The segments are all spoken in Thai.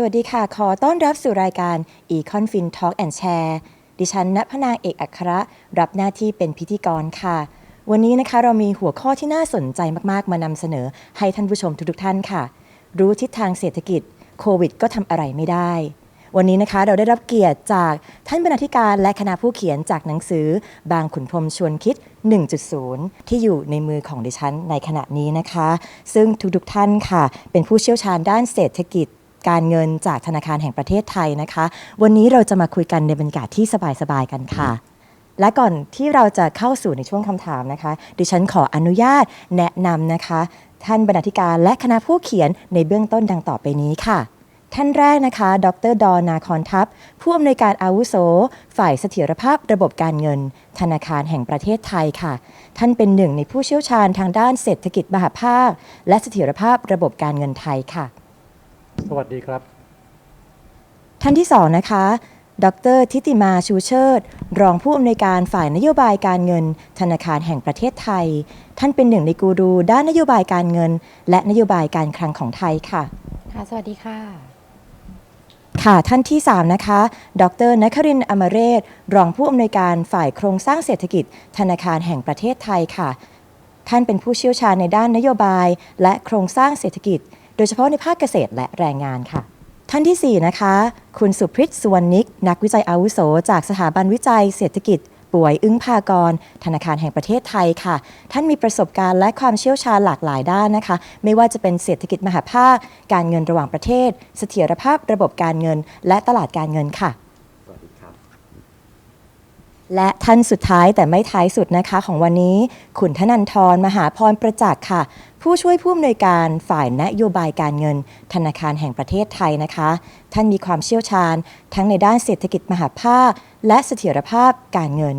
สวัสดีค่ะ ขอต้อนรับสู่รายการ Econ Fin Talk and Share ดิฉันณพนางเอกอัครรับหน้าที่เป็นพิธีกรค่ะ วันนี้นะคะเรามีหัวข้อที่น่าสนใจมากๆ มานำเสนอให้ท่านผู้ชมทุกๆท่านค่ะ รู้ทิศทางเศรษฐกิจโควิด ก็ทำอะไรไม่ได้ วันนี้นะคะเราได้รับเกียรติจากท่านบรรณาธิการและคณะผู้เขียนจากหนังสือ บางขุนพรมชวนคิด 1.0 ที่อยู่ในมือของดิฉันในขณะนี้นะคะ ซึ่งทุกๆท่านค่ะ เป็นผู้เชี่ยวชาญด้านเศรษฐกิจ การเงินจากธนาคารแห่งประเทศไทยนะคะ วันนี้เราจะมาคุยกันในบรรยากาศที่สบายๆกันค่ะ และก่อนที่เราจะเข้าสู่ในช่วงคำถามนะคะ ดิฉันขออนุญาตแนะนำนะคะ ท่านบรรณาธิการและคณะผู้เขียนในเบื้องต้นดังต่อไปนี้ค่ะ ท่านแรกนะคะ ดรดอนาคอนทัพ ผู้อำนวยการอาวุโส ฝ่ายเสถียรภาพระบบการเงิน ธนาคารแห่งประเทศไทยค่ะ ท่านเป็นหนึ่งในผู้เชี่ยวชาญทางด้านเศรษฐกิจมหาภาค และเสถียรภาพระบบการเงินไทยค่ะ สวัสดีครับ ท่านที่สองนะคะ ดร ทิติมาชูเชิด รองผู้อำนวยการฝ่ายนโยบายการเงิน ธนาคารแห่งประเทศไทย ท่านเป็นหนึ่งในกูรูด้านนโยบายการเงิน และนโยบายการคลังของไทยค่ะ ค่ะ สวัสดีค่ะ ค่ะ ท่านที่ 3 นะคะ ดรนครินทร์อมเรศ รองผู้อำนวยการฝ่ายโครงสร้างเศรษฐกิจ ธนาคารแห่งประเทศไทยค่ะ ท่านเป็นผู้เชี่ยวชาญในด้านนโยบาย และโครงสร้างเศรษฐกิจ โดยเฉพาะในภาคเกษตรและแรงงานค่ะ ท่านทีสี่ 4 นะคะ คุณสุพริตสุวรรณิก นักวิจัยอาวุโส จากสถาบันวิจัยเศรษฐกิจป่วยอึ้งพากร ธนาคารแห่งประเทศไทยค่ะ ท่านมีประสบการณ์และความเชี่ยวชาญหลากหลายด้านนะคะ ไม่ว่าจะเป็นเศรษฐกิจมหาภาค การเงินระหว่างประเทศ เสถียรภาพระบบการเงิน และตลาดการเงินค่ะ และท่านสุดท้ายแต่ไม่ท้ายสุดนะคะของวันนี้ คุณธนันทรมหาพรประจักษ์ค่ะ ผู้ช่วยผู้อำนวยการฝ่ายนโยบายการเงิน ธนาคารแห่งประเทศไทยนะคะ ท่านมีความเชี่ยวชาญ ทั้งในด้านเศรษฐกิจมหาภาค และเสถียรภาพการเงิน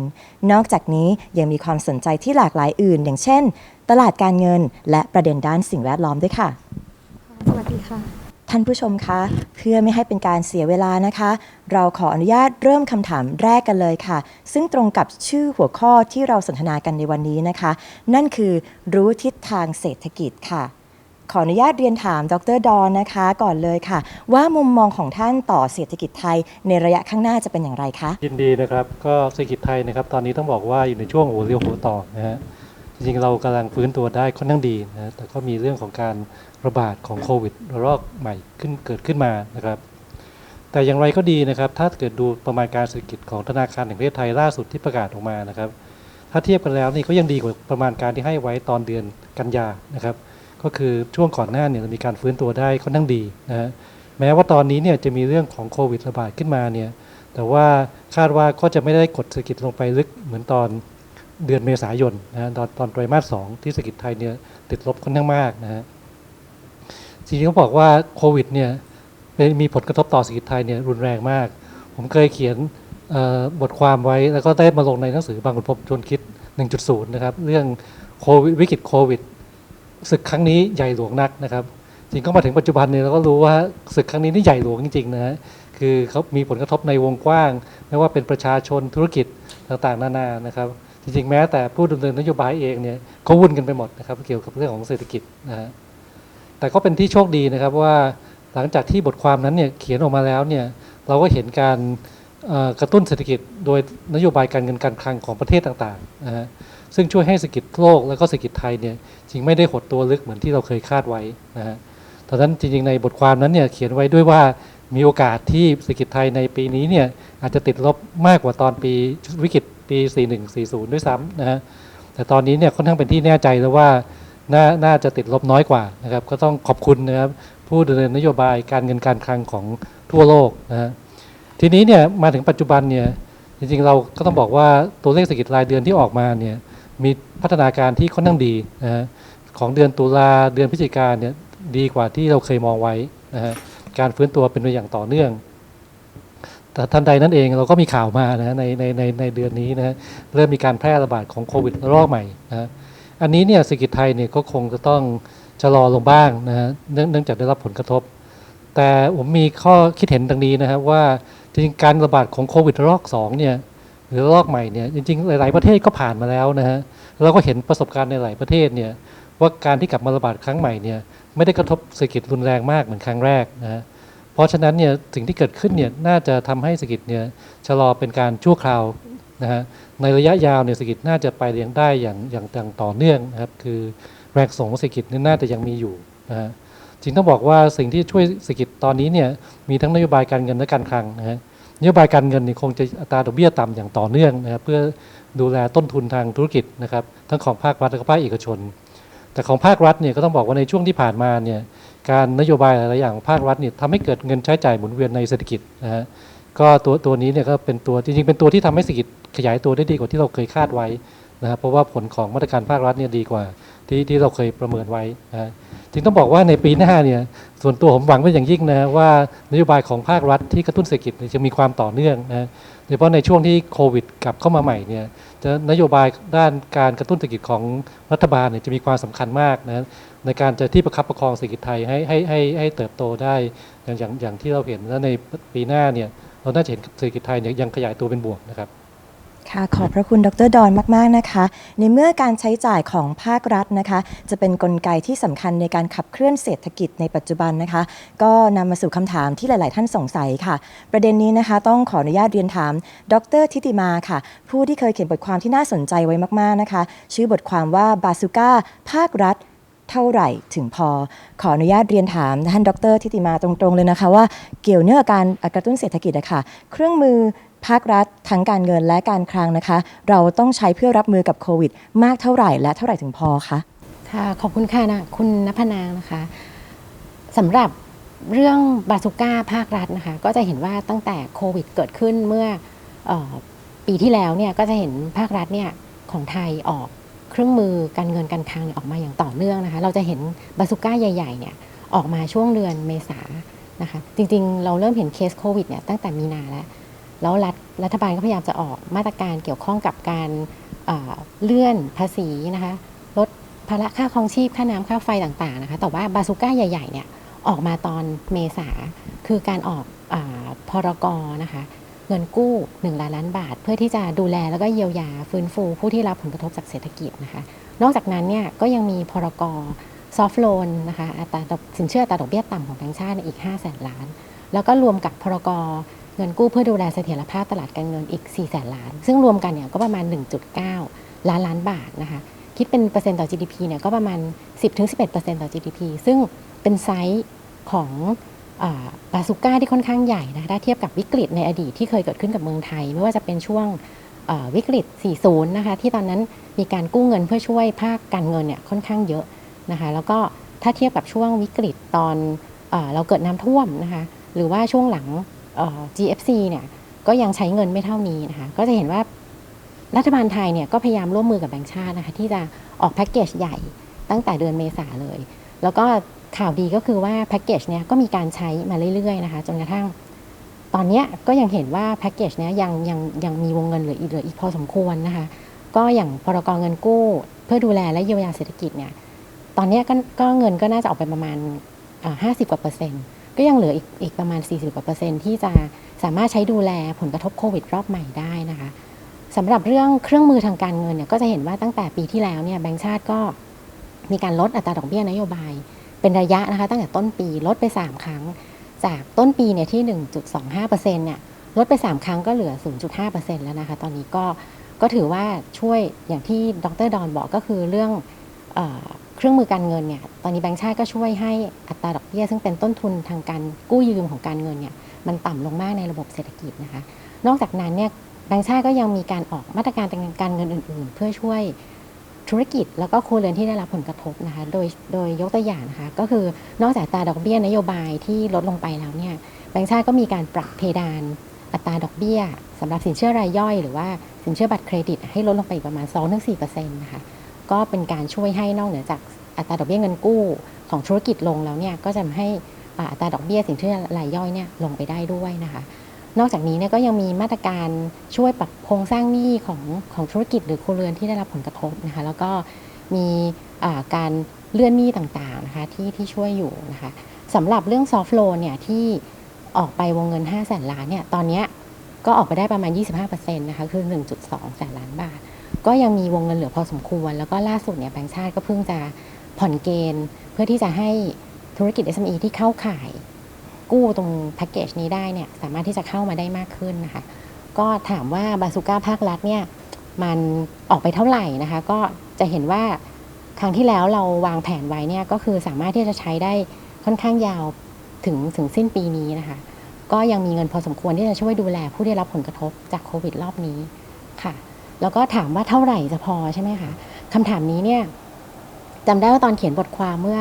นอกจากนี้ยังมีความสนใจที่หลากหลายอื่น อย่างเช่น ตลาดการเงิน และประเด็นด้านสิ่งแวดล้อมด้วยค่ะ สวัสดีค่ะ ท่านผู้ชมคะ เพื่อไม่ให้เป็นการเสียเวลานะคะ เราขออนุญาตเริ่มคำถามแรกกันเลยค่ะ ซึ่งตรงกับชื่อหัวข้อที่เราสนทนากันในวันนี้นะคะ นั่นคือรู้ทิศทางเศรษฐกิจค่ะ ขออนุญาตเรียนถามดรดอนนะคะ ก่อนเลยค่ะ ว่ามุมมองของท่านต่อเศรษฐกิจไทย ในระยะข้างหน้าจะเป็นอย่างไรคะยินดีนะครับก็เศรษฐกิจไทยนะครับ ตอนนี้ต้องบอกว่าอยู่ในช่วงหัวเรียวหัวต่อนะฮะ จริงเรากำลังฟื้นตัวได้ค่อนข้างดีนะแต่ก็มีเรื่องของการระบาดของโควิดระลอกใหม่ขึ้นเกิดขึ้นมานะครับ แต่อย่างไรก็ดีนะครับ ถ้าเกิดดูประมาณการเศรษฐกิจของธนาคารแห่งประเทศไทยล่าสุดที่ประกาศออกมานะครับ ถ้าเทียบกันแล้วนี่ก็ยังดีกว่าประมาณการที่ให้ไว้ตอนเดือนกันยานะครับ ก็คือช่วงก่อนหน้าเนี่ยมีการฟื้นตัวได้ค่อนข้างดีนะฮะแม้ว่าตอนนี้เนี่ยจะมีเรื่องของโควิดระบาดขึ้นมาเนี่ยแต่ว่าคาดว่าก็จะไม่ได้กดเศรษฐกิจลงไปลึกเหมือนตอน เดือนเมษายนนะตอนตอนไตรมาสสองที่เศรษฐกิจไทยเนี่ยติดลบค่อนข้างมากนะฮะจริงๆเขาบอกว่าโควิดเนี่ยมีผลกระทบต่อเศรษฐกิจไทยเนี่ยรุนแรงมาก ผมเคยเขียนบทความไว้แล้วก็ได้มาลงในหนังสือบางขุนพรหมชวนคิด 1.0 นะครับ เรื่องโควิดวิกฤตโควิดศึกครั้งนี้ใหญ่หลวงนักนะครับ จริงก็มาถึงปัจจุบันเนี่ยเราก็รู้ว่าศึกครั้งนี้นี่ใหญ่หลวงจริงๆนะฮะคือเขามีผลกระทบในวงกว้าง ไม่ว่าเป็นประชาชนธุรกิจต่างๆ นานานะครับ จริงๆ แม้แต่ผู้ดำเนินนโยบายเองเนี่ยก็วุ่นกันไปหมดนะครับเกี่ยวกับเรื่องของเศรษฐกิจนะฮะแต่ก็เป็นที่โชคดีนะครับว่าหลังจากที่บทความนั้นเนี่ยเขียนออกมาแล้วเนี่ยเราก็เห็นการกระตุ้นเศรษฐกิจโดยนโยบายการเงินการคลังของประเทศต่างๆนะฮะซึ่งช่วยให้เศรษฐกิจโลกและก็เศรษฐกิจไทยเนี่ยจริงไม่ได้หดตัวลึกเหมือนที่เราเคยคาดไว้นะฮะตอนนั้นจริงๆในบทความนั้นเนี่ยเขียนไว้ด้วยว่า มีโอกาสที่เศรษฐกิจไทยในปีนี้เนี่ยอาจจะติดลบมากกว่าตอนปีวิกฤตปี 4140 ด้วยซ้ำนะฮะแต่ตอนนี้เนี่ยค่อนข้างเป็นที่แน่ใจแล้วว่าน่าน่าจะติดลบน้อยกว่านะครับ ก็ต้องขอบคุณนะครับผู้ดำเนินนโยบายการเงินการคลังของทั่วโลกนะฮะทีนี้เนี่ยมาถึงปัจจุบันเนี่ยจริงๆเราก็ต้องบอกว่าตัวเลขเศรษฐกิจรายเดือนที่ออกมาเนี่ยมีพัฒนาการที่ค่อนข้างดีนะฮะของเดือนตุลาเดือนพฤศจิกาเนี่ยดีกว่าที่เราเคยมองไว้นะฮะ การฟื้นตัวเป็นไปอย่างต่อเนื่อง แต่ทันใดนั้นเองเราก็มีข่าวมานะในในในในเดือนนี้นะเริ่มมีการแพร่ระบาดของโควิดระลอกใหม่นะอันนี้เนี่ยเศรษฐกิจไทยเนี่ยก็คงจะต้องชะลอลงบ้างนะเนื่องจากได้รับผลกระทบ แต่ผมมีข้อคิดเห็นดังนี้นะครับว่าจริงการระบาดของโควิดระลอกสองเนี่ยหรือระลอกใหม่เนี่ยจริงๆ หลาย ๆ ประเทศก็ผ่านมาแล้วนะฮะเราก็เห็นประสบการณ์ในหลายประเทศเนี่ยว่าการที่กลับมาระบาดครั้งใหม่เนี่ย ไม่ได้กระทบเศรษฐกิจรุนแรงมากเหมือนครั้งแรกนะฮะเพราะฉะนั้นเนี่ยสิ่งที่เกิดขึ้นเนี่ยน่าจะทำให้เศรษฐกิจเนี่ยชะลอเป็นการชั่วคราวนะฮะในระยะยาวเนี่ยเศรษฐกิจน่าจะไปเรียงได้อย่างอย่างอย่างต่อเนื่องนะครับคือแรงส่งของเศรษฐกิจนี่น่าจะยังมีอยู่นะฮะจริงต้องบอกว่าสิ่งที่ช่วยเศรษฐกิจตอนนี้เนี่ยมีทั้งนโยบายการเงินและการคลังนะฮะนโยบายการเงินนี่คงจะอัตราดอกเบี้ยต่ำอย่างต่อเนื่องนะครับเพื่อดูแลต้นทุนทางธุรกิจนะครับทั้งของภาครัฐและภาคเอกชน แต่ของภาครัฐเนี่ยก็ต้องบอกว่าในช่วงที่ผ่านมาเนี่ยการนโยบายหลายอย่างของภาครัฐเนี่ยทำให้เกิดเงินใช้จ่ายหมุนเวียนในเศรษฐกิจนะฮะก็ตัวตัวนี้เนี่ยก็เป็นตัวจริงๆเป็นตัวที่ทำให้เศรษฐกิจขยายตัวได้ดีกว่าที่เราเคยคาดไว้นะครับเพราะว่าผลของมาตรการภาครัฐเนี่ยดีกว่าที่ที่เราเคยประเมินไว้นะจึงต้องบอกว่าในปีหน้าเนี่ยส่วนตัวผมหวังเป็นอย่างยิ่งนะว่านโยบายของภาครัฐที่กระตุ้นเศรษฐกิจจะมีความต่อเนื่องนะ ยเฉพาะในช่วงที่โควิดกลับเข้ามาใหม่เนี่ยจะนโยบายด้านการกระตุ้นเศรษฐกิจของรัฐบาลเนี่ยจะมีความสำคัญมากนะในการจะที่ประคับประคองเศรษฐกิจไทยให้ให้ให้ให้เติบโตได้อย่างอย่างอย่างที่เราเห็นแล้วในปีหน้าเนี่ยเราน่าจะเห็นเศรษฐกิจไทยเนี่ยยังขยายตัวเป็นบวกนะครับ ค่ะขอบพระคุณดรดอนมาก ๆ นะคะ ในเมื่อการใช้จ่ายของภาครัฐนะคะ จะเป็นนกลไกที่สำคัญในการขับเคลื่อนเศรษฐกิจในปัจจุบันนะคะ ก็นำมาสู่คำถามที่หลาย ๆ ท่านสงสัยค่ะ ประเด็นนี้นะคะ ต้องขออนุญาตเรียนถาม ดรทิติมาค่ะ ผู้ที่เคยเขียนบทความที่น่าสนใจไว้มาก ๆ นะคะ ชื่อบทความว่าบาซูก้าภาครัฐเท่าไหร่ถึงพอ ขออนุญาตเรียนถามท่านดรทิติมาตรง ๆ เลยนะคะว่าเกี่ยวเนื่องกับการกระตุ้นเศรษฐกิจอะค่ะ เครื่องมือ ภาครัฐทั้งการเงินและการคลังนะคะ เราต้องใช้เพื่อรับมือกับโควิด มากเท่าไหร่และเท่าไหร่ถึงพอคะค่ะขอบคุณค่ะนะคุณนภนางนะคะสำหรับเรื่องบาซูก้าภาครัฐนะคะ ก็จะเห็นว่าตั้งแต่โควิดเกิดขึ้นเมื่อออปีที่แล้วเนี่ยก็จะเห็นภาครัฐเนี่ยของไทยออกเครื่องมือการเงินการคลังออกมาอย่างต่อเนื่องนะคะ เราจะเห็นบาซูก้าใหญ่ๆเนี่ยออกมาช่วงเดือนเมษานะคะ จริงๆ เราเริ่มเห็นเคสโควิดเนี่ยตั้งแต่มีนาแล้ว แล้วรัฐรัฐบาลก็พยายามจะออกมาตรการเกี่ยวข้องกับการเอ่อเลื่อนภาษีนะคะลดภาระค่าครองชีพค่าน้ำค่าไฟต่างๆนะคะแต่ว่าบาซูก้าใหญ่ๆเนี่ยออกมาตอนเมษาคือการออกอพรกนะคะเงินกู้ 1 ล้านล้านบาท เพื่อที่จะดูแลแล้วก็เยียวยาฟื้นฟูผู้ที่รับผลกระทบจากเศรษฐกิจนะคะนอกจากนั้นเนี่ยก็ยังมีพรกซอฟท์โลนนะคะอัตราสินเชื่ออัตราดอกเบี้ยต่ำของแบงก์ชาติอีก 5 0 0แสนล้าน แล้วก็รวมกับพรก เงินกู้เพื่อดูแลเสถียรภาพตลาดการเงินอีก 4 แสนล้าน ซึ่งรวมกันเนี่ยก็ประมาณ 1.9 ล้านล้านบาทนะคะ คิดเป็นเปอร์เซ็นต์ต่อ GDP เนี่ยก็ประมาณ 10-11%ต่อ GDP ซึ่งเป็นไซส์ของบาซูก้าที่ค่อนข้างใหญ่นะคะถ้าเทียบกับวิกฤตในอดีตที่เคยเกิดขึ้นกับเมืองไทย ไม่ว่าจะเป็นช่วงวิกฤต 40 นะคะ ที่ตอนนั้นมีการกู้เงินเพื่อช่วยภาคการเงินเนี่ยค่อนข้างเยอะนะคะ แล้วก็ถ้าเทียบกับช่วงวิกฤตตอนเราเกิดน้ำท่วมนะคะ หรือว่าช่วงหลัง GFC เนี่ยก็ยังใช้เงินไม่เท่านี้นะคะก็จะเห็นว่ารัฐบาลไทยเนี่ยก็พยายามร่วมมือกับแบงก์ชาตินะคะที่จะออกแพ็กเกจใหญ่ตั้งแต่เดือนเมษาเลย แล้วก็ข่าวดีก็คือว่าแพ็กเกจเนี่ยก็มีการใช้มาเรื่อยๆนะคะจนกระทั่ง ตอนนี้ก็ยังเห็นว่าแพ็กเกจเนี้ยยังยังยังมีวงเงินเหลืออีกเหลืออีกพอสมควรนะคะก็อย่างพรกเงินกู้ เพื่อดูแลและเยียวยาเศรษฐกิจเนี่ยตอนนี้ก็ก็เงินก็น่าจะออกไปประมาณห้าสิบกว่าเปอร์เซ็นต์ ก็ยังเหลืออีกอีกประมาณ 40กว่าเปอร์เซ็นต์ที่จะสามารถใช้ดูแลผลกระทบโควิดรอบใหม่ได้นะคะสำหรับเรื่องเครื่องมือทางการเงินเนี่ยก็จะเห็นว่าตั้งแต่ปีที่แล้วเนี่ยแบงก์ชาติก็มีการลดอัตราดอกเบี้ยนโยบาย เป็นระยะนะคะตั้งแต่ต้นปีลดไป 3 ครั้ง จากต้นปีเนี่ยที่ 1.25%เนี่ยลดไป 3 ครั้งก็เหลือ 0.5%แล้วนะคะ ตอนนี้ก็ก็ถือว่าช่วยอย่างที่ดรดอนบอกก็คือเรื่องอ เครื่องมือการเงินเนี่ยตอนนี้แบงก์ชาติก็ช่วยให้อัตราดอกเบี้ยซึ่งเป็นต้นทุนทางการกู้ยืมของการเงินเนี่ยมันต่ำลงมากในระบบเศรษฐกิจนะคะ นอกจากนั้นเนี่ยแบงก์ชาติก็ยังมีการออกมาตรการทางการเงินอื่น ๆ เพื่อช่วยธุรกิจแล้วก็ครัวเรือนที่ได้รับผลกระทบนะคะ โดยโดยยกตัวอย่างนะคะ ก็คือนอกจากอัตราดอกเบี้ยนโยบายที่ลดลงไปแล้วเนี่ยแบงก์ชาติก็มีการปรับเพดานอัตราดอกเบี้ยสำหรับสินเชื่อรายย่อย หรือว่าสินเชื่อบัตรเครดิตให้ลดลงไปอีกประมาณ 2-4%นะคะ ก็เป็นการช่วยให้นอกเหนือจากอัตราดอกเบี้ยเงินกู้ของธุรกิจลงแล้วเนี่ยก็จะทำให้อัตราดอกเบี้ยสินเชื่อรายย่อยเนี่ยลงไปได้ด้วยนะคะ นอกจากนี้เนี่ยก็ยังมีมาตรการช่วยปรับโครงสร้างหนี้ของของธุรกิจหรือครัวเรือนที่ได้รับผลกระทบนะคะ แล้วก็มีการเลื่อนหนี้ต่างๆนะคะที่ที่ช่วยอยู่นะคะสำหรับเรื่องซอฟท์โลนเนี่ยที่ออกไปวงเงิน5แสนล้านเนี่ยตอนนี้ก็ออกไปได้ประมาณ 25%นะคะคือ 1.2 แสนล้านบาท ก็ยังมีวงเงินเหลือพอสมควร แล้วก็ล่าสุดเนี่ยแบงก์ชาติก็เพิ่งจะผ่อนเกณฑ์ เพื่อที่จะให้ธุรกิจ SME ที่เข้าขาย กู้ตรงแพ็กเกจนี้ได้เนี่ยสามารถที่จะเข้ามาได้มากขึ้นนะคะ ก็ถามว่าบาซูก้าภาครัฐเนี่ยมันออกไปเท่าไหร่นะคะ ก็จะเห็นว่าครั้งที่แล้วเราวางแผนไว้เนี่ยก็คือสามารถที่จะใช้ได้ค่อนข้างยาวถึงถึงสิ้นปีนี้นะคะ ก็ยังมีเงินพอสมควรที่จะช่วยดูแลผู้ได้รับผลกระทบจากโควิดรอบนี้ค่ะ แล้วก็ถามว่าเท่าไหร่จะพอใช่ไหมคะคำถามนี้เนี่ยจำได้ว่าตอนเขียนบทความเมื่อ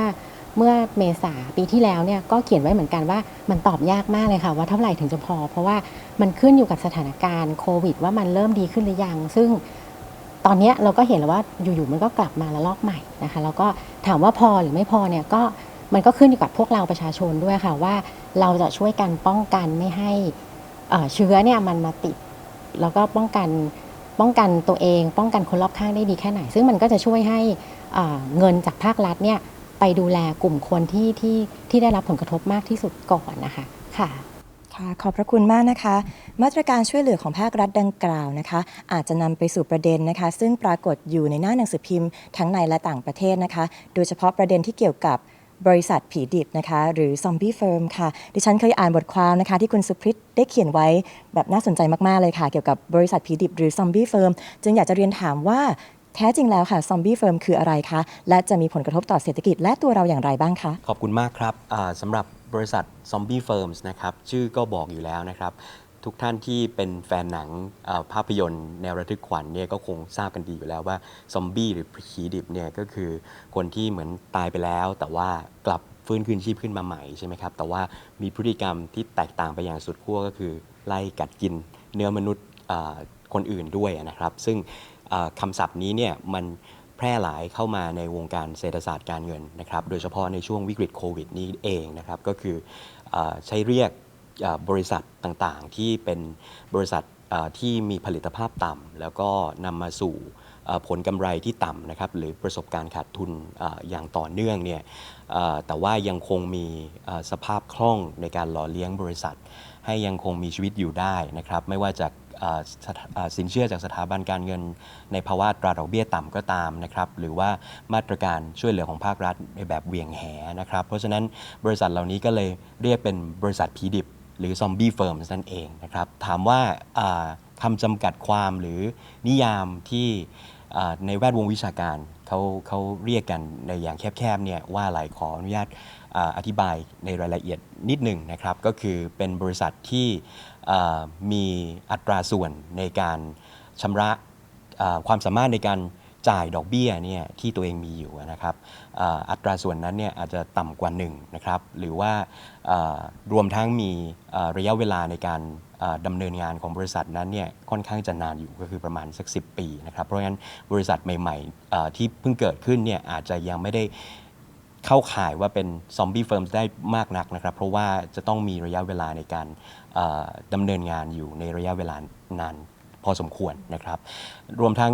เมื่อเมษาปีที่แล้วเนี่ยก็เขียนไว้เหมือนกันว่ามันตอบยากมากเลยค่ะ ว่าเท่าไหร่ถึงจะพอ เพราะว่ามันขึ้นอยู่กับสถานการณ์โควิด ว่ามันเริ่มดีขึ้นหรือยัง ซึ่งตอนนี้เราก็เห็นแล้วว่าอยู่ๆมันก็กลับมาละลอกใหม่นะคะแล้วก็ถามว่าพอหรือไม่พอเนี่ยก็มันก็ขึ้นอยู่กับพวกเราประชาชนด้วยค่ะว่าเราจะช่วยกันป้องกันไม่ให้เชื้อเนี่ยมันมาติด แล้วก็ป้องกัน ป้องกันตัวเอง ป้องกันคนรอบข้างได้ดีแค่ไหน ซึ่งมันก็จะช่วยให้เงินจากภาครัฐเนี่ยไปดูแลกลุ่มคนที่ที่ที่ได้รับผลกระทบมากที่สุดก่อนนะคะค่ะค่ะขอบพระคุณมากนะคะ มาตรการช่วยเหลือของภาครัฐดังกล่าวนะคะ อาจจะนำไปสู่ประเด็นนะคะ ซึ่งปรากฏอยู่ในหน้าหนังสือพิมพ์ทั้งในและต่างประเทศนะคะ โดยเฉพาะประเด็นที่เกี่ยวกับ บริษัทผีดิบนะคะ หรือซอมบี้เฟิร์มค่ะ ดิฉันเคยอ่านบทความนะคะ ที่คุณสุพริตได้เขียนไว้แบบน่าสนใจมาก ๆ เลยค่ะ เกี่ยวกับบริษัทผีดิบหรือซอมบี้เฟิร์มจึงอยากจะเรียนถามว่าแท้จริงแล้วค่ะซอมบี้เฟิร์มคืออะไรคะ และจะมีผลกระทบต่อเศรษฐกิจและตัวเราอย่างไรบ้างคะ ขอบคุณมากครับสำหรับบริษัท Zombie Firms นะครับ ชื่อก็บอกอยู่แล้วนะครับ ทุกท่านที่เป็นแฟนหนังภาพยนตร์แนวระทึกขวัญเนี่ยก็คงทราบกันดีอยู่แล้วว่าซอมบี้หรือผีดิบเนี่ยก็คือคนที่เหมือนตายไปแล้ว แต่ว่ากลับฟื้นคืนชีพขึ้นมาใหม่ใช่ไหมครับ แต่ว่ามีพฤติกรรมที่แตกต่างไปอย่างสุดขั้วก็คือไล่กัดกินเนื้อมนุษย์คนอื่นด้วยนะครับ ซึ่งอ่าคำศัพท์นี้เนี่ยมันแพร่หลายเข้ามาในวงการเศรษฐศาสตร์การเงินนะครับ โดยเฉพาะในช่วงวิกฤตโควิดนี้เองนะครับ ก็คืออใช้เรียก บริษัทต่างๆ ที่เป็นบริษัทที่มีผลิตภาพต่ำแล้วก็นำมาสู่ผลกำไรที่ต่ำนะครับหรือประสบการณ์ขาดทุนออย่างต่อเนื่องเนี่ยแต่ว่ายังคงมีสภาพคล่องในการหล่อเลี้ยงบริษัท ให้ยังคงมีชีวิตอยู่ได้นะครับไม่ว่าจากสินเชื่อจากสถาบันการเงิน ในภาวะตราดอกเบี้ยต่ำก็ตามนะครับหรือว่ามาตรการช่วยเหลือของภาครัฐในแบบเหวี่ยงแหนะครับเพราะฉะนั้นบริษัทเหล่านี้ก็เลยเรียกเป็นบริษัทผีดิบ หรือซอมบี้เฟิร์มนั่นเองนะครับ ถามว่าคำจำกัดความหรือนิยามที่ในแวดวงวิชาการเขาเขาเรียกกันในอย่างแคบๆเนี่ยว่าอะไรขออนุญาตออธิบายในรายละเอียดนิดหนึ่งนะครับ ก็คือเป็นบริษัทที่มีอัตราส่วนในการชำระความสามารถในการ จ่ายดอกเบี้ยเนี่ยที่ตัวเองมีอยู่นะครับอัตราส่วนนั้นเนี่ยอาจจะต่ำกว่า1นะครับหรือว่ารวมทั้งมีระยะเวลาในการอ่าดำเนินงานของบริษัทนั้นเนี่ยค่อนข้างจะนานอยู่ก็คือประมาณสัก 10 ปีนะครับเพราะงั้นบริษัทใหม่ๆที่เพิ่งเกิดขึ้นเนี่ยอาจจะยังไม่ได้เข้าข่ายว่าเป็นซอมบี้เฟิร์มได้มากนักนะครับ เพราะว่าจะต้องมีระยะเวลาในการดำเนินงานอยู่ในระยะเวลานานพอสมควรนะครับ รวมทั้ง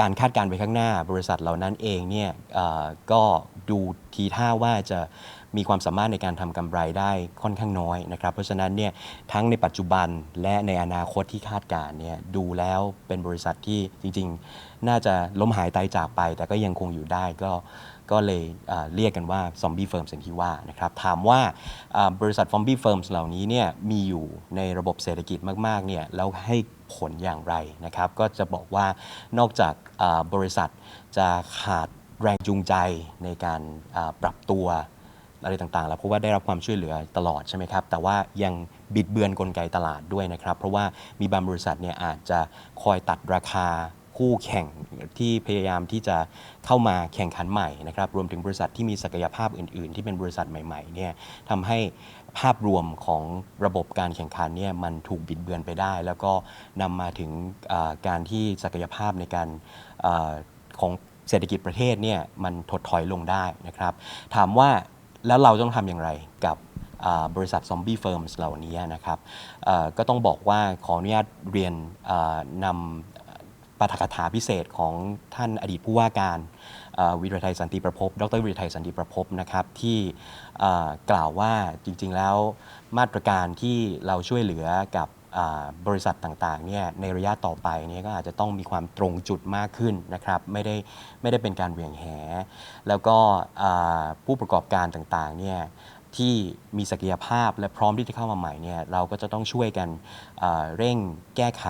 การคาดการณ์ไปข้างหน้า บริษัทเหล่านั้นเองเนี่ยก็ดูทีท่าว่าจะ มีความสามารถในการทำกำไรได้ค่อนข้างน้อยนะครับ เพราะฉะนั้นเนี่ยทั้งในปัจจุบันและในอนาคตที่คาดการณ์เนี่ยดูแล้วเป็นบริษัทที่จริง ๆ น่าจะล้มหายตายจากไป แต่ก็ยังคงอยู่ได้ก็ก็เลยเเรียกกันว่าซอมบี้เฟิร์มสิ่งที่ว่านะครับถามว่าบริษัทซอมบี้เฟิร์มเหล่านี้เนี่ยมีอยู่ในระบบเศรษฐกิจมากๆเนี่ยแล้วให้ผลอย่างไรนะครับ ก็จะบอกว่านอกจากบริษัทจะขาดแรงจูงใจในการปรับตัว อะไรต่างๆแล้วเพราะว่าได้รับความช่วยเหลือตลอดใช่ไหมครับ แต่ว่ายังบิดเบือนกลไกตลาดด้วยนะครับ เพราะว่ามีบางบริษัทเนี่ยอาจจะคอยตัดราคาคู่แข่งที่พยายามที่จะเข้ามาแข่งขันใหม่นะครับ รวมถึงบริษัทที่มีศักยภาพอื่น ๆ ที่เป็นบริษัทใหม่ๆเนี่ยทำให้ภาพรวมของระบบการแข่งขันเนี่ยมันถูกบิดเบือนไปได้ แล้วก็นำมาถึงการที่ศักยภาพในการอของเศรษฐกิจประเทศเนี่ยมันถดถอยลงได้นะครับ ถามว่า แล้วเราต้องทำอย่างไรกับบริษัทซอมบี้เฟิร์มเหล่านี้นะครับก็ต้องบอกว่าขออนุญาตเรียนนำปาฐกถาพิเศษของท่านอดีตผู้ว่าการวิทยาไทยสันติประพบ ดรวิทยาไทยสันติประพบนะครับที่กล่าวว่าจริงๆแล้วมาตรการที่เราช่วยเหลือกับ บริษัทต่างๆเนี่ยในระยะต่อไปเนี่ยก็อาจจะต้องมีความตรงจุดมากขึ้นนะครับไม่ได้ไม่ได้เป็นการเหวี่ยงแห แล้วก็ผู้ประกอบการต่างๆเนี่ยที่มีศักยภาพและพร้อมที่จะเข้ามาใหม่เนี่ยเราก็จะต้องช่วยกันเเร่งแก้ไข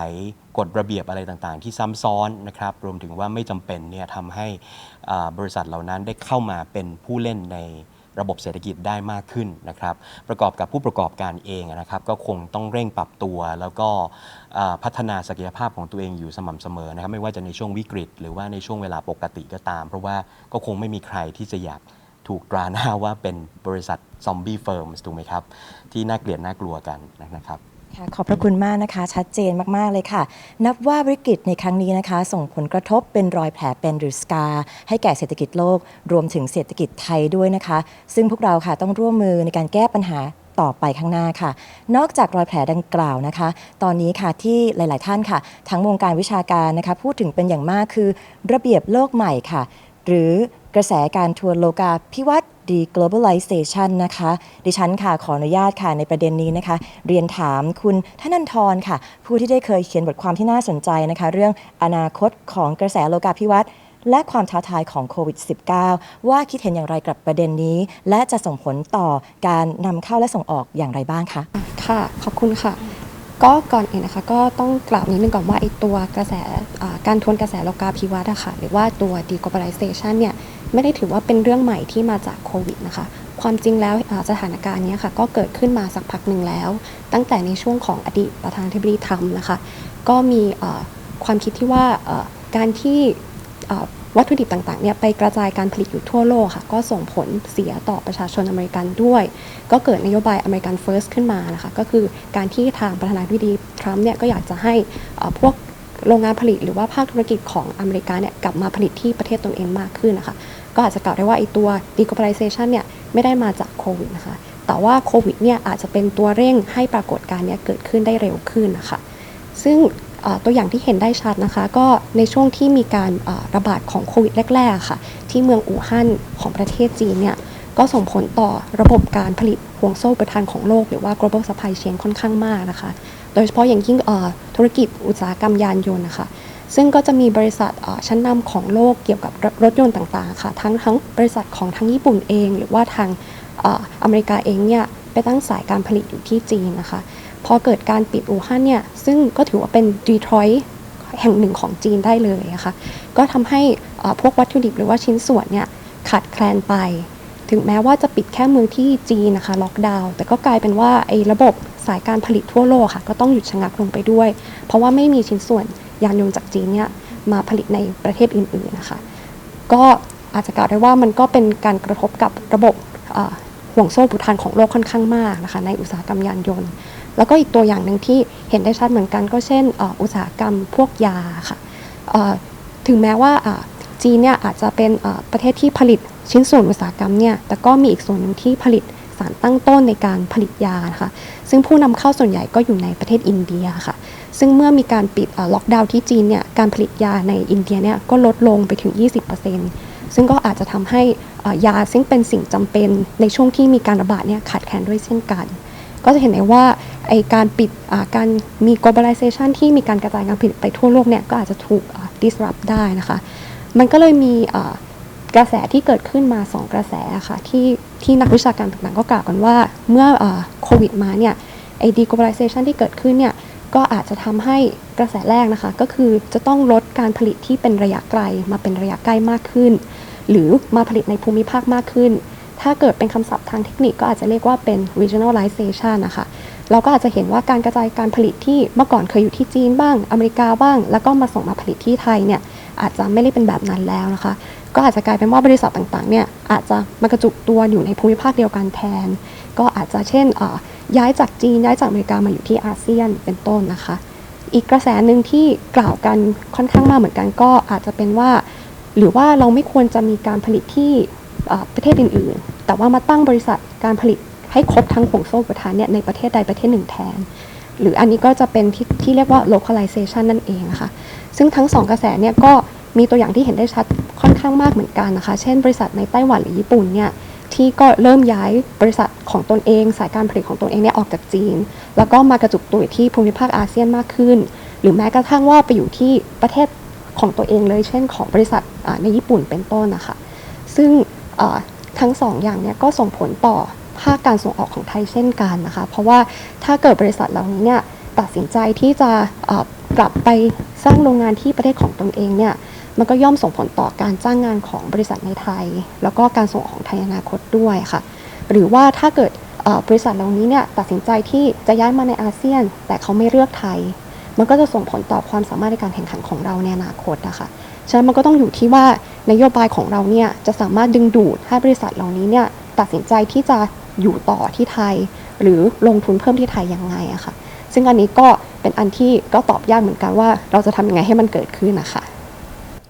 กฎระเบียบอะไรต่างๆ ที่ซ้ำซ้อนนะครับรวมถึงว่าไม่จำเป็นเนี่ยทำให้บริษัทเหล่านั้นได้เข้ามาเป็นผู้เล่นใน ระบบเศรษฐกิจได้มากขึ้นนะครับ ประกอบกับผู้ประกอบการเองนะครับ ก็คงต้องเร่งปรับตัวแล้วก็พัฒนาศักยภาพของตัวเองอยู่สม่ำเสมอนะครับ ไม่ว่าจะในช่วงวิกฤต หรือว่าในช่วงเวลาปกติก็ตาม เพราะว่าก็คงไม่มีใครที่จะอยากถูกตราหน้าว่าเป็นบริษัทซอมบี้เฟิร์มถูกไหมครับ ที่น่าเกลียดน่ากลัวกันนะครับ ค่ะขอบพระคุณมากนะคะ ชัดเจนมาก ๆ เลยค่ะ นับว่าวิกฤตในครั้งนี้นะคะ ส่งผลกระทบเป็นรอยแผลเป็นหรือสกา ให้แก่เศรษฐกิจโลก รวมถึงเศรษฐกิจไทยด้วยนะคะ ซึ่งพวกเราค่ะต้องร่วมมือในการแก้ปัญหาต่อไปข้างหน้าค่ะ นอกจากรอยแผลดังกล่าวนะคะ ตอนนี้ค่ะที่หลาย ๆ ท่านค่ะ ทั้งวงการวิชาการนะคะ พูดถึงเป็นอย่างมากคือ ระเบียบโลกใหม่ค่ะ หรือกระแสการทัวร์โลกาพิวัตน์ deglobalization นะคะ ดิฉันค่ะขออนุญาตค่ะในประเด็นนี้นะคะ เรียนถามคุณธนันทรค่ะ ผู้ที่ได้เคยเขียนบทความที่น่าสนใจนะคะ เรื่องอนาคตของกระแสโลกาภิวัตน์และความท้าทายของโควิด -19 ว่าคิดเห็นอย่างไรกับประเด็นนี้ และจะส่งผลต่อการนำเข้าและส่งออกอย่างไรบ้างคะ ค่ะ ขอบคุณค่ะ ก็ก่อนอื่นนะคะ ก็ต้องกล่าวนิดนึงก่อนว่าไอ้ตัวกระแสการทวนกระแสโลกาภิวัตน์อะค่ะ หรือว่าตัว deglobalization เนี่ย ไม่ได้ถือว่าเป็นเรื่องใหม่ที่มาจากโควิดนะคะ ความจริงแล้วสถานการณ์นี้ค่ะก็เกิดขึ้นมาสักพักหนึ่งแล้ว ตั้งแต่ในช่วงของอดีตประธานาธิบดีทรัมป์นะคะ ก็มีความคิดที่ว่าการที่วัตถุดิบต่างๆเนี่ยไปกระจายการผลิตอยู่ทั่วโลกค่ะ ก็ส่งผลเสียต่อประชาชนอเมริกันด้วย ก็เกิดนโยบายอเมริกันเฟิร์สขึ้นมานะคะ ก็คือการที่ทางประธานาธิบดีทรัมป์เนี่ยก็อยากจะให้พวกโรงงานผลิตหรือว่าภาคธุรกิจของอเมริกาเนี่ยกลับมาผลิตที่ประเทศตนเองมากขึ้นนะคะ ก็อาจจะกล่าวได้ว่าไอตัว deglobalization เนี่ยไม่ได้มาจากโควิดนะคะ แต่ว่าโควิดเนี่ยอาจจะเป็นตัวเร่งให้ปรากฏการณ์เนี้ยเกิดขึ้นได้เร็วขึ้นนะคะ ซึ่งตัวอย่างที่เห็นได้ชัดนะคะ ก็ในช่วงที่มีการระบาดของโควิดแรกๆค่ะ ที่เมืองอู่ฮั่นของประเทศจีนเนี่ยก็ส่งผลต่อระบบการผลิตห่วงโซ่ประทานของโลก หรือว่า global supply chain ค่อนข้างมากนะคะ โดยเฉพาะอย่างยิ่งธุรกิจอุตสาหกรรมยานยนต์นะคะ ซึ่งก็จะมีบริษัทชั้นนำของโลกเกี่ยวกับรถยนต์ต่างๆค่ะทั้งทั้งบริษัทของทั้งญี่ปุ่นเอง หรือว่าทางออเมริกาเองเนี่ยไปตั้งสายการผลิตอยู่ที่จีนนะคะพอเกิดการปิดอู่ฮั่นเนี่ยซึ่งก็ถือว่าเป็นดีทรอยต์แห่งหนึ่งของจีนได้เลยนะคะก็ทำให้พวกวัตถุดิบหรือว่าชิ้นส่วนเนี่ยขาดแคลนไป ถึงแม้ว่าจะปิดแค่เมืองที่จีนนะคะล็อกดาวน์แต่ก็กลายเป็นว่าไอ้ระบบสายการผลิตทั่วโลกค่ะ ก็ต้องหยุดชะงักลงไปด้วย เพราะว่าไม่มีชิ้นส่วน ยานยนต์จากจีนเนี่ยมาผลิตในประเทศอื่นๆนะคะก็อาจจะกล่าวได้ว่ามันก็เป็นการกระทบกับระบบห่วงโซ่อุปทานของโลกค่อนข้างมากนะคะในอุตสาหกรรมยานยนต์ แล้วก็อีกตัวอย่างหนึ่งที่เห็นได้ชัดเหมือนกันก็เช่นอุตสาหกรรมพวกยาค่ะถึงแม้ว่าจีนเนี่ยอาจจะเป็นประเทศที่ผลิตชิ้นส่วนอุตสาหกรรมเนี่ยแต่ก็มีอีกส่วนหนึ่งที่ผลิตสารตั้งต้นในการผลิตยานะคะซึ่งผู้นำเข้าส่วนใหญ่ก็อยู่ในประเทศอินเดียค่ะ ซึ่งเมื่อมีการปิดล็อกดาวน์ที่จีนเนี่ยการผลิตยาในอินเดียเนี่ยก็ลดลงไปถึง 20%ซึ่งก็อาจจะทำให้ยาซึ่งเป็นสิ่งจำเป็นในช่วงที่มีการระบาดเนี่ยขาดแคลนด้วยเช่นกัน ก็จะเห็นได้ว่าไอการปิดการมี globalization ที่มีการกระจายการผลิตไปทั่วโลกเนี่ยก็อาจจะถูก disrupt ได้นะคะ มันก็เลยมีกระแสที่เกิดขึ้นมา 2 กระแสค่ะที่ที่นักวิชาการต่างๆ ก็กล่าวกันว่าเมื่อโควิดมาเนี่ยไอ้ deglobalization ที่เกิดขึ้นเนี่ย ก็อาจจะทำให้กระแสแรกนะคะ ก็คือจะต้องลดการผลิตที่เป็นระยะไกลมาเป็นระยะใกล้มากขึ้น หรือมาผลิตในภูมิภาคมากขึ้น ถ้าเกิดเป็นคำศัพท์ทางเทคนิคก็อาจจะเรียกว่าเป็น regionalization นะคะเราก็อาจจะเห็นว่าการกระจายการผลิตที่เมื่อก่อนเคยอยู่ที่จีนบ้าง อเมริกาบ้าง แล้วก็มาส่งมาผลิตที่ไทยเนี่ยอาจจะไม่ได้เป็นแบบนั้นแล้วนะคะ ก็อาจจะกลายเป็นว่าบริษัทต่างๆเนี่ยอาจจะมากระจุกตัวอยู่ในภูมิภาคเดียวกันแทน ก็อาจจะเช่นอ่อ ย้ายจากจีนย้ายจากอเมริกามาอยู่ที่อาเซียนเป็นต้นนะคะ อีกกระแสหนึ่งที่กล่าวกันค่อนข้างมากเหมือนกันก็อาจจะเป็นว่า หรือว่าเราไม่ควรจะมีการผลิตที่ประเทศอื่น ๆ แต่ว่ามาตั้งบริษัทการผลิตให้ครบทั้งห่วงโซ่อุปทานเนี่ยในประเทศใดประเทศหนึ่งแทน หรืออันนี้ก็จะเป็นที่ที่เรียกว่า localization นั่นเองนะคะซึ่งทั้งสองกระแสเนี่ยก็มีตัวอย่างที่เห็นได้ชัดค่อนข้างมากเหมือนกันนะคะ เช่นบริษัทในไต้หวันหรือญี่ปุ่นเนี่ย ที่ก็เริ่มย้ายบริษัทของตนเอง สายการผลิตของตนเองเนี่ยออกจากจีน แล้วก็มากระจุกตัวอยู่ที่ภูมิภาคอาเซียนมากขึ้น หรือแม้กระทั่งว่าไปอยู่ที่ประเทศของตัวเองเลย เช่นของบริษัทในญี่ปุ่นเป็นต้นนะคะซึ่งทั้งสองอย่างเนี่ยก็ส่งผลต่อภาคการส่งออกของไทยเช่นกันนะคะ เพราะว่าถ้าเกิดบริษัทเหล่านี้เนี่ยตัดสินใจที่จะกลับไปสร้างโรงงานที่ประเทศของตนเองเนี่ย มันก็ย่อมส่งผลต่อการจ้างงานของบริษัทในไทย แล้วก็การส่งออกของไทยนอนาคตด้วยค่ะ หรือว่าถ้าเกิดบริษัทเหล่านี้เนี่ยตัดสินใจที่จะย้ายมาในอาเซียน แต่เขาไม่เลือกไทย มันก็จะส่งผลต่อความสามารถในการแข่งขันของเราในอนาคตนะคะฉะนั้นมันก็ต้องอยู่ที่ว่านโยบายของเราเนี่ยจะสามารถดึงดูดให้บริษัทเหล่านี้เนี่ยตัดสินใจที่จะอยู่ต่อที่ไทย หรือลงทุนเพิ่มที่ไทยยังไงอะค่ะ ซึ่งอันนี้ก็เป็นอันที่ก็ตอบยากเหมือนกันว่า เราจะทำยังไงให้มันเกิดขึ้นนะคะ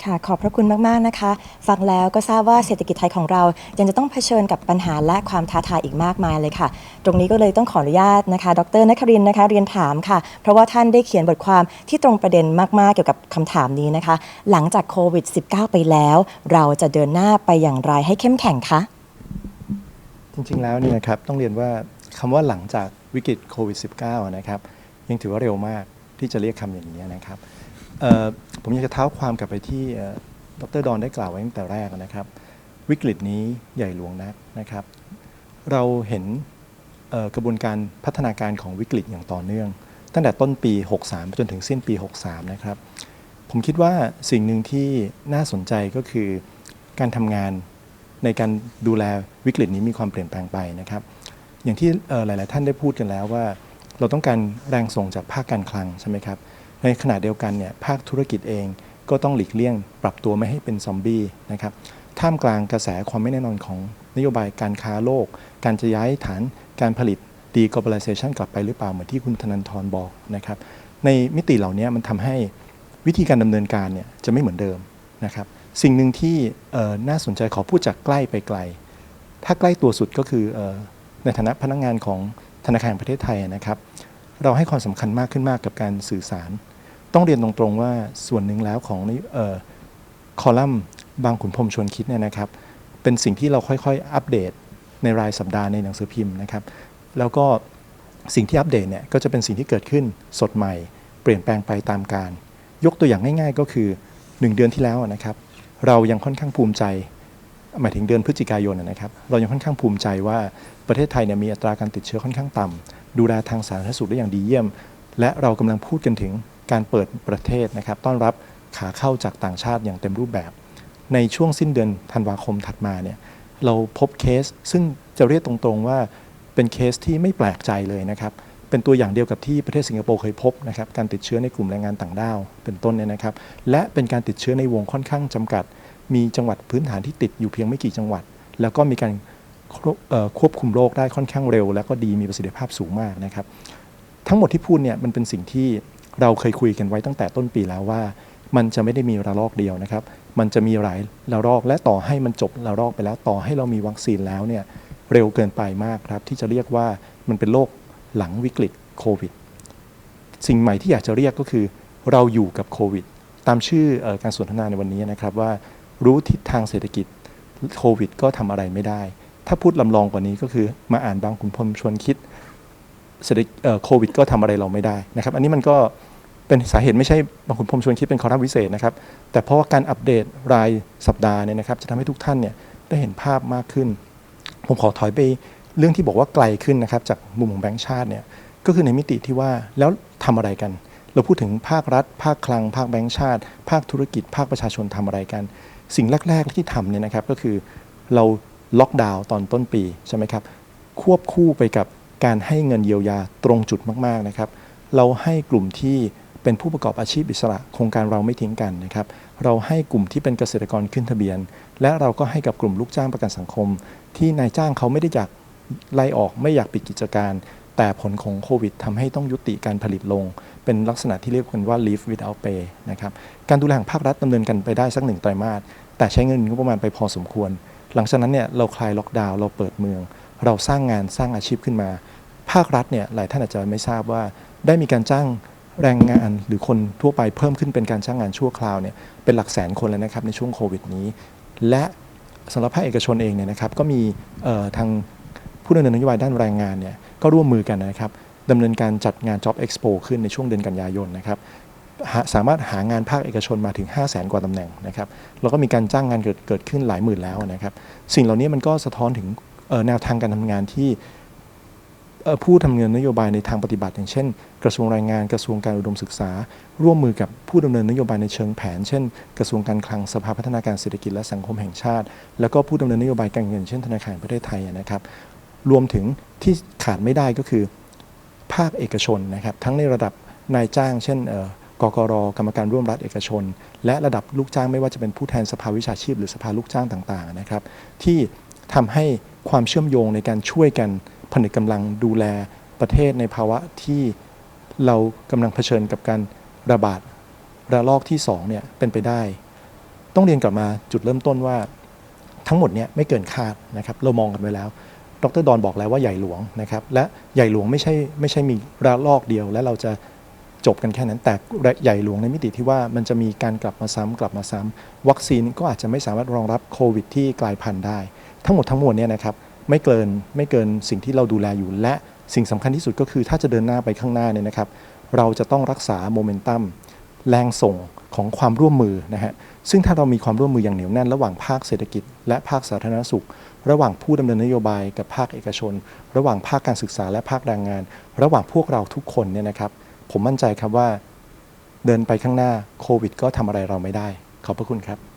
ค่ะขอบพระคุณมาก ๆ นะคะ ฟังแล้วก็ทราบว่าเศรษฐกิจไทยของเรา ยังจะต้องเผชิญกับปัญหาและความท้าทายอีกมากมายเลยค่ะ ตรงนี้ก็เลยต้องขออนุญาตนะคะ ดรนครินนะคะ เรียนถามค่ะ เพราะว่าท่านได้เขียนบทความที่ตรงประเด็นมาก ๆ เกี่ยวกับคำถามนี้นะคะ หลังจากโควิด -19 ไปแล้ว เราจะเดินหน้าไปอย่างไรให้เข้มแข็งคะ จริง ๆ แล้วเนี่ยนะครับต้องเรียนว่าคำว่าหลังจากวิกฤตโควิด -19 นะครับยังถือว่าเร็วมากที่จะเรียกคำอย่างนี้นะครับ ผมอยากจะเท้าความกลับไปที่ดรดอนได้กล่าวไว้ตั้งแต่แรกนะครับ วิกฤตนี้ใหญ่หลวงนักนะครับ เราเห็นกระบวนการพัฒนาการของวิกฤตอย่างต่อเนื่อง ตั้งแต่ต้นปี 63 จนถึงสิ้นปี 63 นะครับ ผมคิดว่าสิ่งหนึ่งที่น่าสนใจก็คือการทำงานในการดูแลวิกฤตนี้มีความเปลี่ยนแปลงไปนะครับ อย่างที่หลาย ๆ ท่านได้พูดกันแล้วว่า เราต้องการแรงส่งจากภาคการคลังใช่ไหมครับ ในขณะเดียวกันเนี่ยภาคธุรกิจเองก็ต้องหลีกเลี่ยง ปรับตัวไม่ให้เป็นซอมบี้นะครับท่ามกลางกระแสความไม่แน่นอนของนโยบายการค้าโลก การจะย้ายฐานการผลิต deglobalization กลับไปหรือเปล่าเหมือนที่คุณธนันทรบอกนะครับในมิติเหล่านี้มันทำให้วิธีการดำเนินการเนี่ยจะไม่เหมือนเดิมนะครับสิ่งหนึ่งที่น่าสนใจขอพูดจากใกล้ไปไกล ถ้าใกล้ตัวสุดก็คืออในฐานะพนักงานของธนาคารประเทศไทยนะครับ เราให้ความสำคัญมากขึ้นมากกับการสื่อสาร ต้องเรียนตรงๆว่าส่วนหนึ่งแล้วของออคอลัมน์บางขุนพรมชวนคิดเนี่ยนะครับ เป็นสิ่งที่เราค่อยๆ อัปเดตในรายสัปดาห์ในหนังสือพิมพ์นะครับ แล้วก็สิ่งที่อัปเดตเนี่ยก็จะเป็นสิ่งที่เกิดขึ้นสดใหม่ เปลี่ยนแปลงไปตามการ ยกตัวอย่างง่าย ๆ ก็คือ 1 เดือนที่แล้วนะครับ เรายังค่อนข้างภูมิใจ หมายถึงเดือนพฤศจิกายนนะครับ เรายังค่อนข้างภูมิใจว่าประเทศไทยเนี่ยมีอัตราการติดเชื้อค่อนข้างต่ำดูแลทางสาธารณสุขได้อย่างดีเยี่ยม และเรากำลังพูดกันถึง การเปิดประเทศนะครับ ต้อนรับขาเข้าจากต่างชาติอย่างเต็มรูปแบบ ในช่วงสิ้นเดือนธันวาคมถัดมาเนี่ยเราพบเคสซึ่งจะเรียกตรงๆว่าเป็นเคสที่ไม่แปลกใจเลยนะครับ เป็นตัวอย่างเดียวกับที่ประเทศสิงคโปร์เคยพบนะครับ การติดเชื้อในกลุ่มแรงงานต่างด้าว เป็นต้นเนี่ยนะครับ และเป็นการติดเชื้อในวงค่อนข้างจำกัด มีจังหวัดพื้นฐานที่ติดอยู่เพียงไม่กี่จังหวัด แล้วก็มีการควบคุมโรคได้ค่อนข้างเร็ว แล้วก็ดีมีประสิทธิภาพสูงมากนะครับ ทั้งหมดที่พูดเนี่ยมันเป็นสิ่งที่ เราเคยคุยกันไว้ตั้งแต่ต้นปีแล้วว่า มันจะไม่ได้มีระลอกเดียวนะครับ มันจะมีหลายระลอกและต่อให้มันจบระลอกไปแล้วต่อให้เรามีวัคซีนแล้วเนี่ยเร็วเกินไปมากครับ ที่จะเรียกว่ามันเป็นโรคหลังวิกฤตโควิดสิ่งใหม่ที่อยากจะเรียกก็คือเราอยู่กับโควิดตามชื่ออการสนทนาในวันนี้นะครับว่ารู้ทิศทางเศรษฐกิจโควิด ก็ทำอะไรไม่ได้ ถ้าพูดลำลองกว่านี้ก็คือมาอ่านบางคุณพรหมชวนคิดเศรษฐกิจโควิด ก็ทำอะไรเราไม่ได้นะครับ อันนี้มันก็ เป็นสาเหตุไม่ใช่บางคนผมชวนคิดเป็นคอรัมน์วิเศษนะครับ แต่เพราะว่าการอัปเดตรายสัปดาห์เนี่ยนะครับ จะทำให้ทุกท่านเนี่ยได้เห็นภาพมากขึ้น ผมขอถอยไปเรื่องที่บอกว่าไกลขึ้นนะครับ จากมุมของแบงก์ชาติเนี่ยก็คือในมิติที่ว่าแล้วทำอะไรกัน เราพูดถึงภาครัฐ ภาคคลัง ภาคแบงก์ชาติ ภาคธุรกิจ ภาคประชาชนทำอะไรกัน สิ่งแรก ๆที่ทำเนี่ยนะครับก็คือเราล็อกดาวน์ตอนต้นปีใช่ไหมครับควบคู่ไปกับการให้เงินเยียวยาตรงจุดมากๆนะครับเราให้กลุ่มที่ เป็นผู้ประกอบอาชีพอิสระ โครงการเราไม่ทิ้งกันนะครับเราให้กลุ่มที่เป็นเกษตรกรขึ้นทะเบียน และเราก็ให้กับกลุ่มลูกจ้างประกันสังคม ที่นายจ้างเขาไม่ได้อยากไล่ออกไม่อยากปิดกิจการ แต่ผลของโควิดทำให้ต้องยุติการผลิตลง เป็นลักษณะที่เรียกกันว่า leave without pay นะครับการดูแลของภาครัฐดำเนินกันไปได้สักหนึ่งไตรมาสแต่ใช้เงินงบประมาณไปพอสมควร หลังจากนั้นเนี่ยเราคลายล็อกดาวน์เราเปิดเมือง เราสร้างงานสร้างอาชีพขึ้นมา ภาครัฐเนี่ยหลายท่านอาจจะไม่ทราบว่าได้มีการจ้าง แรงงานหรือคนทั่วไปเพิ่มขึ้นเป็นการจ้างงานชั่วคราวเนี่ยเป็นหลักแสนคนแล้วนะครับในช่วงโควิดนี้ และสำหรับภาคเอกชนเองเนี่ยนะครับก็มีทางผู้ดำเนินนโยบายด้านแรงงานเนี่ยก็ร่วมมือกันนะครับดำเนินการจัดงาน Job Expo ขึ้นในช่วงเดือนกันยายนนะครับสามารถหางานภาคเอกชนมาถึง 5 0 0แสนกว่าตำแหน่งนะครับแล้วก็มีการจ้างงานเกิดเกิดขึ้นหลายหมื่นแล้วนะครับ สิ่งเหล่านี้มันก็สะท้อนถึงแนวทางการทำงานที่ ผู้ทำเนินนโยบายในทางปฏิบัติ อย่างเช่น กระทรวงแรงงานกระทรวงการอุดมศึกษา ร่วมมือกับผู้ดำเนินนโยบายในเชิงแผน เช่น กระทรวงการคลังสภาพัฒนาการเศรษฐกิจและสังคมแห่งชาติ แล้วก็ผู้ดำเนินนโยบายการเงินเช่นธนาคารประเทศไทยนะครับ รวมถึงที่ขาดไม่ได้ก็คือภาคเอกชนนะครับทั้งในระดับนายจ้าง เช่นกกรกรรมการร่วมรัฐเอกชน และระดับลูกจ้างไม่ว่าจะเป็นผู้แทนสภาวิชาชีพ หรือสภาลูกจ้างต่างๆนะครับที่ทำให้ความเชื่อมโยงในการช่วยกัน ผนึกกำลังดูแลประเทศในภาวะที่เรากำลังเผชิญกับการระบาดระลอกที่2เนี่ยเป็นไปได้ ต้องเรียนกลับมาจุดเริ่มต้นว่า ทั้งหมดเนี่ยไม่เกินคาดนะครับเรามองกันไว้แล้ว ดรดอนบอกแล้วว่าใหญ่หลวงนะครับและใหญ่หลวงไม่ใช่ไม่ใช่มีระลอกเดียว และเราจะจบกันแค่นั้นแต่ใหญ่หลวงในมิติที่ว่ามันจะมีการกลับมาซ้ำกลับมาซ้ำวัคซีนก็อาจจะไม่สามารถรองรับโควิดที่กลายพันธุ์ได้ ทั้งหมดทั้งมวลเนี่ยนะครับ ไม่เกินไม่เกินสิ่งที่เราดูแลอยู่ และสิ่งสำคัญที่สุดก็คือถ้าจะเดินหน้าไปข้างหน้าเนี่ยนะครับ เราจะต้องรักษาโมเมนตัมแรงส่งของความร่วมมือนะฮะซึ่งถ้าเรามีความร่วมมืออย่างเหนียวแน่น ระหว่างภาคเศรษฐกิจ และภาคสาธารณสุข ระหว่างผู้ดำเนินนโยบายกับภาคเอกชน ระหว่างภาคการศึกษาและภาคแรงงาน ระหว่างพวกเราทุกคนเนี่ยนะครับ ผมมั่นใจครับว่า เดินไปข้างหน้าโควิด ก็ทำอะไรเราไม่ได้ ขอบพระคุณครับ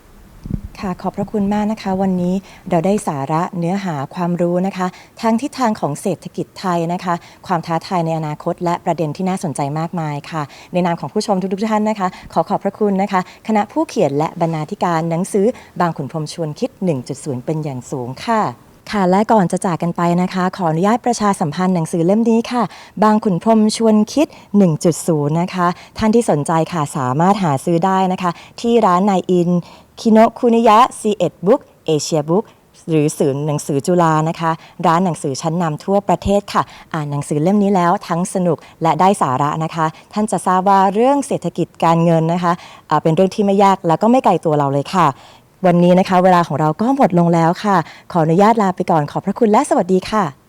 ค่ะขอบพระคุณมากนะคะ วันนี้เราได้สาระเนื้อหาความรู้นะคะ ทั้งทิศทางของเศรษฐกิจไทยนะคะ ความท้าทายในอนาคต และประเด็นที่น่าสนใจมากมายค่ะ ในนามของผู้ชมทุกๆท่านนะคะ ขอขอบพระคุณนะคะ คณะผู้เขียนและบรรณาธิการหนังสือบางขุนพรมชวนคิด 1.0 เป็นอย่างสูงค่ะค่ะและก่อนจะจากกันไปนะคะ ขออนุญาตประชาสัมพันธ์หนังสือเล่มนี้ค่ะ บางขุนพรมชวนคิด 1.0 นะคะ ท่านที่สนใจค่ะสามารถหาซื้อได้นะคะ ที่ร้านนายอิน คิโนคุนิยะ C1 Book Asia Book หรือสื่อหนังสือจุฬานะคะ ร้านหนังสือชั้นนำทั่วประเทศค่ะ อ่านหนังสือเล่มนี้แล้วทั้งสนุกและได้สาระนะคะ ท่านจะทราบว่าเรื่องเศรษฐกิจการเงินนะคะอ่าเป็นเรื่องที่ไม่ยากแล้วก็ไม่ไกลตัวเราเลยค่ะ วันนี้นะคะ เวลาของเราก็หมดลงแล้วค่ะ ขออนุญาตลาไปก่อนขอบพระคุณและสวัสดีค่ะ